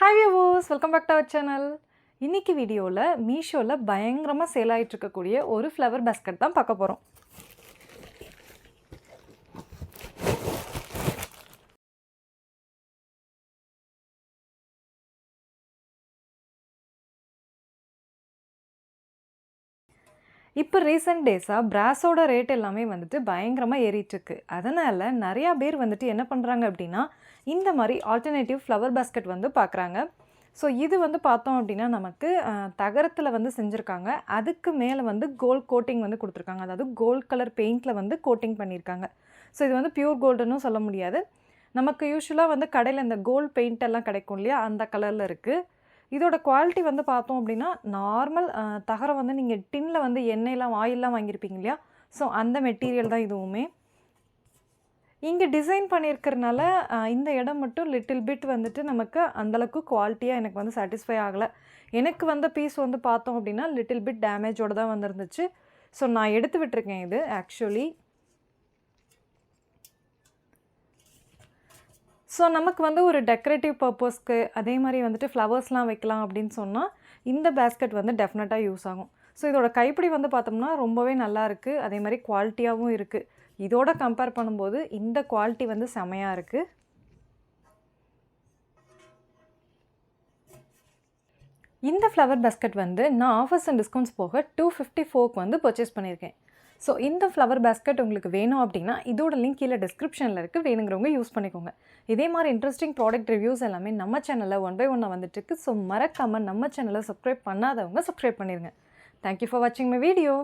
Hi viewers welcome back to our channel இன்னைக்கு வீடியோவில் மீஷோவில் பயங்கரமாக சேல் ஆகிட்டு இருக்கக்கூடிய ஒரு ஃப்ளவர் பேஸ்கட் தான் பார்க்க போகிறோம் இப்போ ரீசெண்ட் டேஸாக பிராஸோட ரேட் எல்லாமே வந்துட்டு பயங்கரமாக ஏறிட்டுருக்கு. அதனால் நிறையா பேர் வந்துட்டு என்ன பண்ணுறாங்க அப்படின்னா இந்த மாதிரி ஆல்டர்னேட்டிவ் ஃப்ளவர் பாஸ்கெட் வந்து பார்க்குறாங்க ஸோ இது வந்து பார்த்தோம் அப்படின்னா நமக்கு தகரத்தில் வந்து செஞ்சுருக்காங்க. அதுக்கு மேலே வந்து கோல்ட் கோட்டிங் வந்து கொடுத்துருக்காங்க. அதாவது கோல்ட் கலர் பெயிண்டில் வந்து கோட்டிங் பண்ணியிருக்காங்க. ஸோ இது வந்து பியூர் கோல்டுன்னு சொல்ல முடியாது. நமக்கு யூஸ்வலாக வந்து கடையில் இந்த கோல்ட் பெயிண்ட் எல்லாம் கிடைக்கும் இல்லையா? அந்த கலரில் இருக்குது இதோட குவாலிட்டி வந்து பார்த்தோம் அப்படின்னா நார்மல் தகரம் வந்து நீங்கள் டின்னில் வந்து எண்ணெயெலாம் ஆயிலெலாம் வாங்கியிருப்பீங்க இல்லையா? ஸோ அந்த மெட்டீரியல் தான் இதுவுமே. இங்கே டிசைன் பண்ணியிருக்கிறனால இந்த இடம் மட்டும் லிட்டில் பிட் வந்துட்டு நமக்கு அந்தளவுக்கு குவாலிட்டியாக எனக்கு வந்து சாட்டிஸ்ஃபை ஆகலை. எனக்கு வந்த பீஸ் வந்து பார்த்தோம் அப்படின்னா லிட்டில் பிட் டேமேஜோடு தான் வந்திருந்துச்சு. ஸோ நான் எடுத்து விட்டுருக்கேன் இது ஆக்சுவலி ஸோ நமக்கு வந்து ஒரு டெக்கரேட்டிவ் பர்பஸ்க்கு அதே மாதிரி வந்துட்டு ஃப்ளவர்ஸ்லாம் வைக்கலாம் அப்படின்னு சொன்னால் இந்த பேஸ்கெட் வந்து டெஃபினட்டாக யூஸ் ஆகும். ஸோ இதோட கைப்பிடி வந்து பார்த்தோம்னா ரொம்பவே நல்லா இருக்குது அதே மாதிரி குவாலிட்டியாகவும் இருக்குது இதோட கம்பேர் பண்ணும்போது இந்த குவாலிட்டி வந்து செமையாக இருக்குது இந்த ஃப்ளவர் பேஸ்கெட் வந்து நான் ஆஃபர்ஸ் அண்ட் டிஸ்கவுண்ட்ஸ் போக டூ ஃபிஃப்டி ஃபோர்க்கு வந்து பர்ச்சேஸ் பண்ணியிருக்கேன். ஸோ இந்த ஃப்ளவர் பேஸ்கெட் உங்களுக்கு வேணும் அப்படின்னா இதோட லிங்க் கீழே டிஸ்கிரிப்ஷனில் இருக்குது வேணுங்கிறவங்க யூஸ் பண்ணிக்கோங்க. இதே மாதிரி இன்ட்ரெஸ்டிங் ப்ராடக்ட் ரிவ்யூஸ் எல்லாமே நம்ம சேனலில் ஒன் பை ஒன்னாக வந்துட்டுருக்கு. ஸோ மறக்காமல் நம்ம சேனலை சப்ஸ்கிரைப் பண்ணாதவங்க சப்ஸ்கிரைப் பண்ணிடுங்க தேங்க்யூ ஃபார் வாட்சிங் மை வீடியோ